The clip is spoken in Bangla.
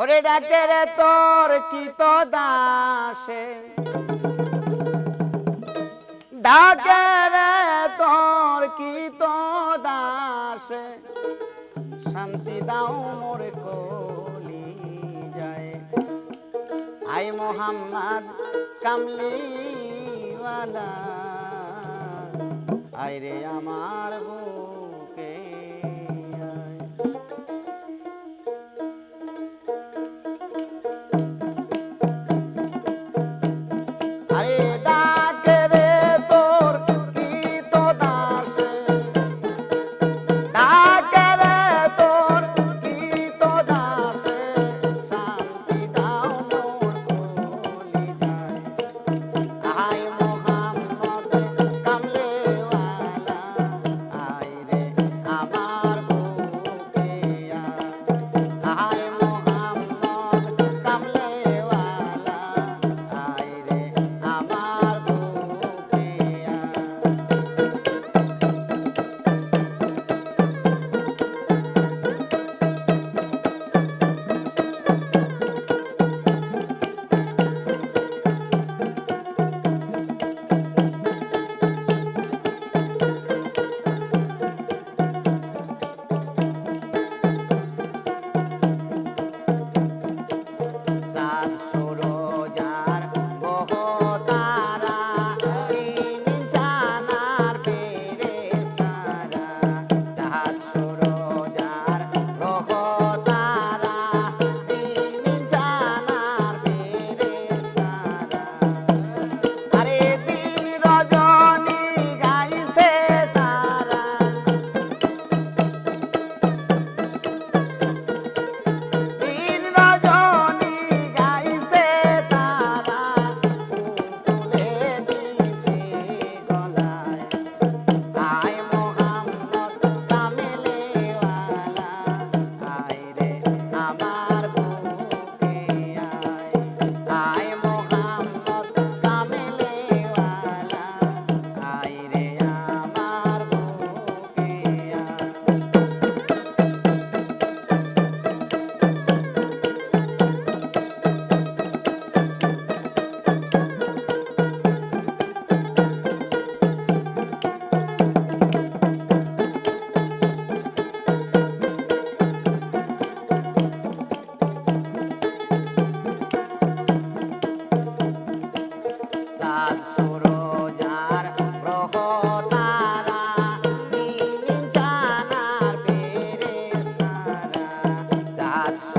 ওরে ডাকে রে তোর কি তো দাসে? ডাকে রে তোর কি তো দাসে? শান্তি দাও মোর কলি যায়। আই মোহাম্মদ কামলিওয়ালা আই রে আমার বউ Молодцы!